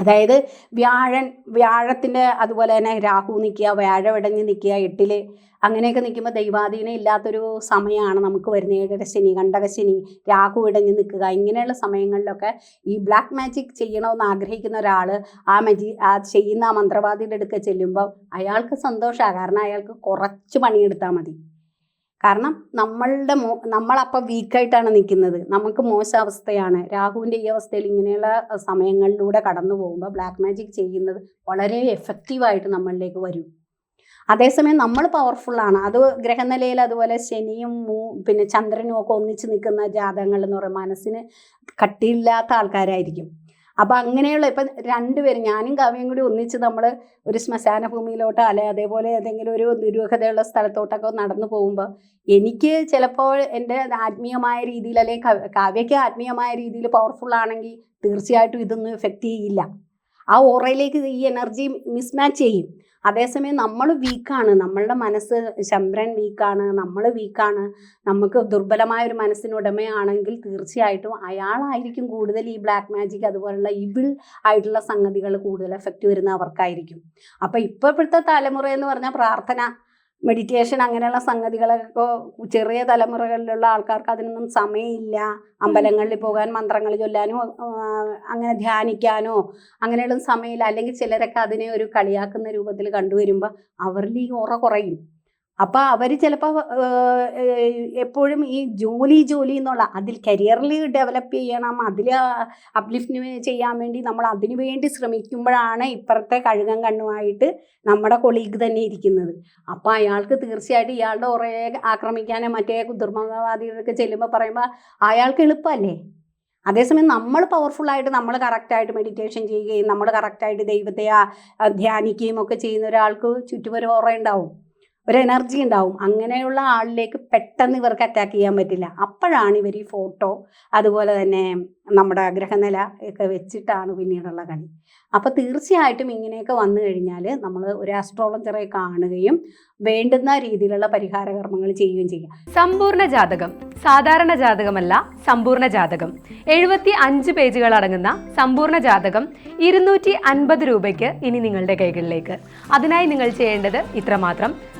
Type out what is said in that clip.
അതായത് വ്യാഴൻ വ്യാഴത്തിന്റെ അതുപോലെ തന്നെ രാഹു നിൽക്കുക വ്യാഴം ഇടഞ്ഞ് നിൽക്കുക എട്ടിൽ അങ്ങനെയൊക്കെ നിൽക്കുമ്പോൾ ദൈവാധീനം ഇല്ലാത്തൊരു സമയമാണ് നമുക്ക് വരുന്നത്. ഏഴര ശനി കണ്ടക ശനി രാഹു ഇടഞ്ഞ് നിൽക്കുക. ഇങ്ങനെയുള്ള സമയങ്ങളിലൊക്കെ ഈ ബ്ലാക്ക് മാജിക് ചെയ്യണമെന്ന് ആഗ്രഹിക്കുന്ന ഒരാൾ ആ മജി ആ ചെയ്യുന്ന ആ മന്ത്രവാദിയുടെ അടുക്ക ചെല്ലുമ്പോൾ അയാൾക്ക് സന്തോഷമാണ്. കാരണം അയാൾക്ക് കുറച്ച് പണിയെടുത്താൽ മതി. കാരണം നമ്മളുടെ മോ നമ്മളപ്പോൾ വീക്കായിട്ടാണ് നിൽക്കുന്നത്. നമുക്ക് മോശ അവസ്ഥയാണ്. രാഹുവിന്റെ ഈ അവസ്ഥയിൽ ഇങ്ങനെയുള്ള സമയങ്ങളിലൂടെ കടന്നു പോകുമ്പോൾ ബ്ലാക്ക് മാജിക് ചെയ്യുന്നത് വളരെ എഫക്റ്റീവായിട്ട് നമ്മളിലേക്ക് വരും. അതേസമയം നമ്മൾ പവർഫുള്ളാണ് അത് ഗ്രഹനിലയിൽ അതുപോലെ ശനിയും മൂ പിന്നെ ചന്ദ്രനും ഒക്കെ ഒന്നിച്ച് നിൽക്കുന്ന ജാതകങ്ങൾ എന്ന് പറയുമ്പോൾ മനസ്സിന് കട്ടിയില്ലാത്ത ആൾക്കാരായിരിക്കും. അപ്പോൾ അങ്ങനെയുള്ള ഇപ്പം രണ്ടുപേരും ഞാനും കാവ്യം കൂടി ഒന്നിച്ച് നമ്മൾ ഒരു ശ്മശാന ഭൂമിയിലോട്ടോ അല്ലെ അതേപോലെ ഏതെങ്കിലും ഒരു ദുരൂഹതയുള്ള സ്ഥലത്തോട്ടൊക്കെ നടന്നു പോകുമ്പോൾ എനിക്ക് ചിലപ്പോൾ എന്റെ ആത്മീയമായ രീതിയിൽ അല്ലെങ്കിൽ കവ- കാവ്യയ്ക്ക് ആത്മീയമായ രീതിയിൽ പവർഫുൾ ആണെങ്കിൽ തീർച്ചയായിട്ടും ഇതൊന്നും എഫക്റ്റ് ചെയ്യില്ല. ആ ഓറയിലേക്ക് ഈ എനർജി മിസ്മാച്ച് ചെയ്യും. അതേസമയം നമ്മൾ വീക്കാണ് നമ്മളുടെ മനസ്സ് ശംഭ്രൻ വീക്കാണ് നമ്മൾ വീക്കാണ് നമുക്ക് ദുർബലമായ ഒരു മനസ്സിനുടമയാണെങ്കിൽ തീർച്ചയായിട്ടും അയാളായിരിക്കും കൂടുതൽ ഈ ബ്ലാക്ക് മാജിക് അതുപോലുള്ള ഇബിൾ ആയിട്ടുള്ള സംഗതികൾ കൂടുതൽ എഫക്റ്റ് വരുന്ന അവർക്കായിരിക്കും. അപ്പോൾ ഇപ്പോഴത്തെ തലമുറ എന്ന് പറഞ്ഞാൽ പ്രാർത്ഥന മെഡിറ്റേഷൻ അങ്ങനെയുള്ള സംഗതികളൊക്കെ ചെറിയ തലമുറകളിലുള്ള ആൾക്കാർക്ക് അതിനൊന്നും സമയമില്ല. അമ്പലങ്ങളിൽ പോകാൻ മന്ത്രങ്ങൾ ചൊല്ലാനോ അങ്ങനെ ധ്യാനിക്കാനോ അങ്ങനെയുള്ള സമയമില്ല. അല്ലെങ്കിൽ ചിലരൊക്കെ അതിനെ ഒരു കളിയാക്കുന്ന രൂപത്തിൽ കണ്ടുവരുമ്പോൾ അവരിൽ ഈ ഉറ കുറയും. അപ്പോൾ അവർ ചിലപ്പോൾ എപ്പോഴും ഈ ജോലി ജോലി എന്നുള്ള അതിൽ കരിയറിൽ ഡെവലപ്പ് ചെയ്യണം അതിൽ അപ്ലിഫ്റ്റ് ചെയ്യാൻ വേണ്ടി നമ്മൾ അതിനു വേണ്ടി ശ്രമിക്കുമ്പോഴാണ് ഇപ്പുറത്തെ കഴുകൻ കണ്ണുമായിട്ട് നമ്മുടെ കൊളീഗ് തന്നെ ഇരിക്കുന്നത്. അപ്പോൾ അയാൾക്ക് തീർച്ചയായിട്ടും ഇയാളുടെ ഉറയെ ആക്രമിക്കാനും മറ്റേ ദുർമതവാദികളൊക്കെ ചെല്ലുമ്പോൾ പറയുമ്പോൾ അയാൾക്ക് എളുപ്പമല്ലേ അതേസമയം നമ്മൾ പവർഫുള്ളായിട്ട് നമ്മൾ കറക്റ്റായിട്ട് മെഡിറ്റേഷൻ ചെയ്യുകയും നമ്മൾ കറക്റ്റായിട്ട് ദൈവത്തെ ധ്യാനിക്കുകയും ഒക്കെ ചെയ്യുന്ന ഒരാൾക്ക് ചുറ്റുപൊരു ഓറ ഉണ്ടാവും ഒരു എനർജി ഉണ്ടാവും. അങ്ങനെയുള്ള ആളിലേക്ക് പെട്ടെന്ന് ഇവർക്ക് അറ്റാക്ക് ചെയ്യാൻ പറ്റില്ല. അപ്പോഴാണ് ഇവർ ഈ ഫോട്ടോ അതുപോലെ തന്നെ നമ്മുടെ ഗ്രഹനില ഒക്കെ വെച്ചിട്ടാണ് പിന്നീടുള്ള കളി. അപ്പോൾ തീർച്ചയായിട്ടും ഇങ്ങനെയൊക്കെ വന്നു കഴിഞ്ഞാൽ നമ്മൾ ഒരു ആസ്ട്രോളജറെ കാണുകയും വേണ്ടുന്ന രീതിയിലുള്ള പരിഹാര കർമ്മങ്ങൾ ചെയ്യുകയും ചെയ്യാം. സമ്പൂർണ ജാതകം. സാധാരണ ജാതകമല്ല സമ്പൂർണ ജാതകം. എഴുപത്തി അഞ്ച് പേജുകൾ അടങ്ങുന്ന സമ്പൂർണ ജാതകം ഇരുന്നൂറ്റി അൻപത് രൂപയ്ക്ക് ഇനി നിങ്ങളുടെ കൈകളിലേക്ക്. അതിനായി നിങ്ങൾ ചെയ്യേണ്ടത് ഇത്രമാത്രം.